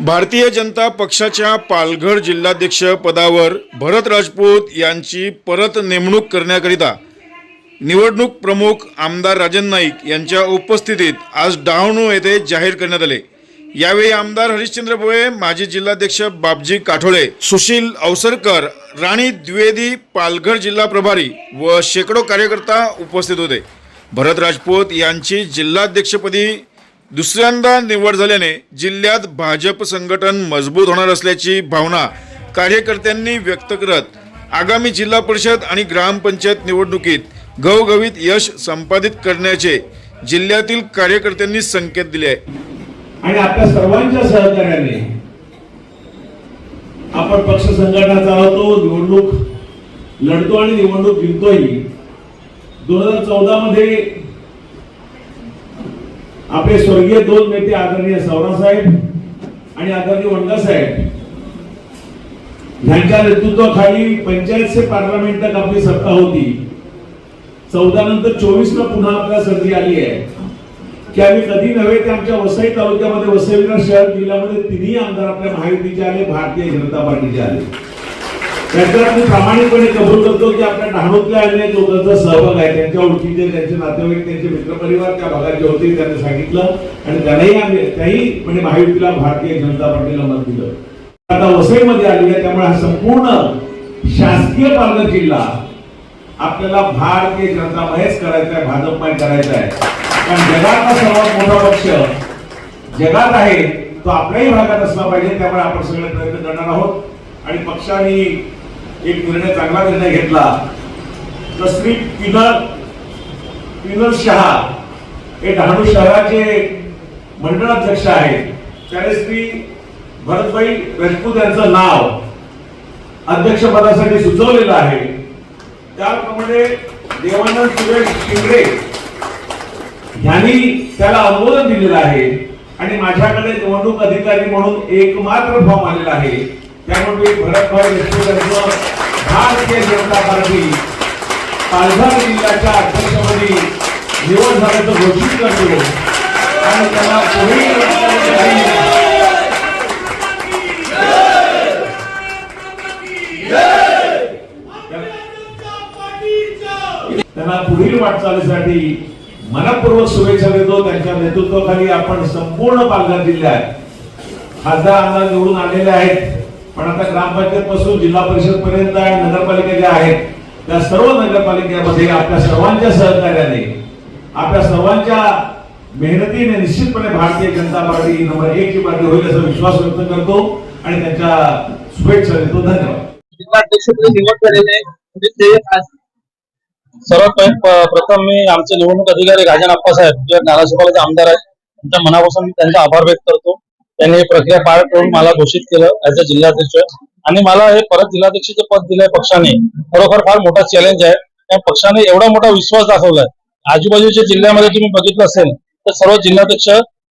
भारतीय जनता पक्षाच्या पालघर जिल्हाध्यक्ष पदावर भरत राजपूत यांची परत नेमणूक करण्याकरिता निवडणूक प्रमुख आमदार राजन नाईक यांच्या उपस्थितीत आज डहाणू येथे जाहीर करण्यात आले. यावेळी आमदार हरिश्चंद्र भोळे माजी जिल्हाध्यक्ष बापजी काठोळे सुशील अवसरकर राणी द्विवेदी पालघर जिल्हा प्रभारी व शेकडो कार्यकर्ता उपस्थित होते. भरत राजपूत यांची जिल्हाध्यक्षपदी दुसऱ्यांदा निवड झाल्याने जिल्ह्यात भाजप संघटन मजबूत होणार असल्याची भावना कार्यकर्त्यांनी व्यक्त करत आगामी जिल्हा परिषद आणि ग्रामपंचायत निवडणुकीत घवघवीत यश संपादित करण्याचे जिल्ह्यातील कार्यकर्त्यांनी संकेत दिले आहे आणि आपल्या सर्वांच्या सहकार्याने आपण पक्ष संघटना चालवतो निवडणूक लढतो आणि निवडणूक जिंकतोही. दोन हजार चौदा मध्ये आपले स्वर्गीय दोन नेते आदरणीय साहेब आणि आदरणीय वंडा साहेब. यांच्या नेतृत्वाखाली पंचायत से पार्लमेंट तक आपली सत्ता होती. चौदा नंतर चोवीस ला पुन्हा आपल्याला संधी आली आहे. की आम्ही कधी नव्हे ते आमच्या वसई तालुक्यामध्ये वसई शहर जिल्ह्यामध्ये तिन्ही आमदार आपल्या महायुतीचे आले भारतीय जनता पार्टीचे आले. त्याच्यात मी प्रामाणिकपणे कबूल करतो की आपल्या डहाणूतल्या अनेक लोकांचा सहभाग आहे. त्यांच्या ओळखीचे त्यांचे नातेवाईक त्यांचे मित्रपरिवार त्या भागाचे होते त्यांनी सांगितलं. आणि त्यांनाही आम्ही त्याही म्हणजे महायुतीला भारतीय जनता पार्टीला मत दिलं. आता वसईमध्ये आली आहे त्यामुळे हा संपूर्ण शासकीय पालघर जिल्हा आपल्याला भारतीय जनता जनतामयच करायचा आहे भाजपमय करायचा आहे. कारण जगातला सर्वात मोठा पक्ष जगात आहे तो आपल्याही भागात असला पाहिजे त्यामुळे आपण सगळे प्रयत्न करणार आहोत. आणि पक्षाने एक निर्णय चांगला निर्णय घेतला. तर पिनर पिनर शहा. हे डहाणू शहराचे मंडळाध्यक्ष आहेत. त्याने श्री भरतभाई राजपूत यांचं नाव अध्यक्षपदासाठी सुचवलेलं आहे. त्याप्रमाणे देवानंद सुरेश शिंदे यांनी त्याला अनुमोदन दिलेलं आहे. आणि माझ्याकडे निवडणूक अधिकारी म्हणून एकमात्र फॉर्म आलेला आहे. त्यामुळे भरतभाई देशमुख यांचं भारतीय जनता पार्टी पालघर जिल्ह्याच्या अध्यक्षपदी निवड झाल्याचं घोषित करतो. आणि त्याला पुढील त्यांना पुढील वाटचालीसाठी मनपूर्वक शुभेच्छा देतो. त्यांच्या नेतृत्वाखाली आपण संपूर्ण पालघर जिल्ह्यात खासदार आमदार निवडून आलेले आहेत. पण आता ग्रामपंचायत पासून जिल्हा परिषद पर्यंत आणि नगरपालिका ज्या आहेत त्या सर्व नगरपालिकेमध्ये आपल्या सर्वांच्या सहकार्याने आपल्या सर्वांच्या मेहनतीने निश्चितपणे भारतीय जनता पार्टी नंबर एक ची पार्टी होईल असा विश्वास व्यक्त करतो आणि त्यांच्या शुभेच्छा देतो. धन्यवाद. जिल्हाध्यक्षपदी निवड झालेले आहे म्हणजे सर्वात प्रथम मी आमचे निवडणूक अधिकारी राजन आप्पासाहेब जे नारायणगावचे आमदार आहेत त्यांच्या मनापासून मी त्यांचा आभार व्यक्त करतो. त्यांनी ही प्रक्रिया पार करून मला घोषित केलं ऍज अ जिल्हाध्यक्ष. आणि मला हे परत जिल्हाध्यक्षचे पद दिलंय पक्षाने. खरोखर फार मोठा चॅलेंज आहे. त्या पक्षाने एवढा मोठा विश्वास दाखवलाय. आजूबाजूच्या जिल्ह्यामध्ये तुम्ही बघितलं असेल तर सर्व जिल्हाध्यक्ष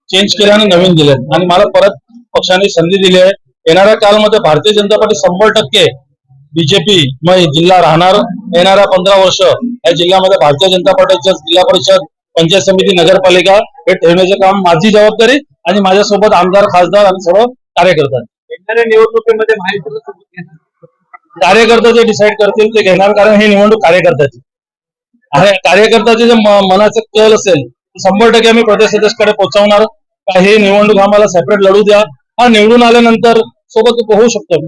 चेंज केले आणि नवीन दिले आणि मला परत पक्षाने संधी दिली आहे. येणाऱ्या काळामध्ये भारतीय जनता पार्टी शंभर टक्के बीजेपी मग जिल्हा राहणार. येणाऱ्या पंधरा वर्ष या जिल्ह्यामध्ये भारतीय जनता पार्टीच्या जिल्हा परिषद पंचायत समिती नगरपालिका हे ठेवण्याचे काम माझी जबाबदारी. आणि माझ्यासोबत आमदार खासदार आणि सर्व कार्यकर्ते. येणाऱ्या निवडणुकीमध्ये घेणार. कार्यकर्ते जे डिसाईड करतील ते घेणार कारण हे निवडणूक कार्यकर्त्याची. कार्यकर्त्याचे जे मनाचे कल असेल शंभर टक्के आम्ही प्रदेश सदस्याकडे पोहोचवणार. का हे निवडणूक आम्हाला सेपरेट लढू द्या. हा निवडून आल्यानंतर सोबत होऊ शकतो.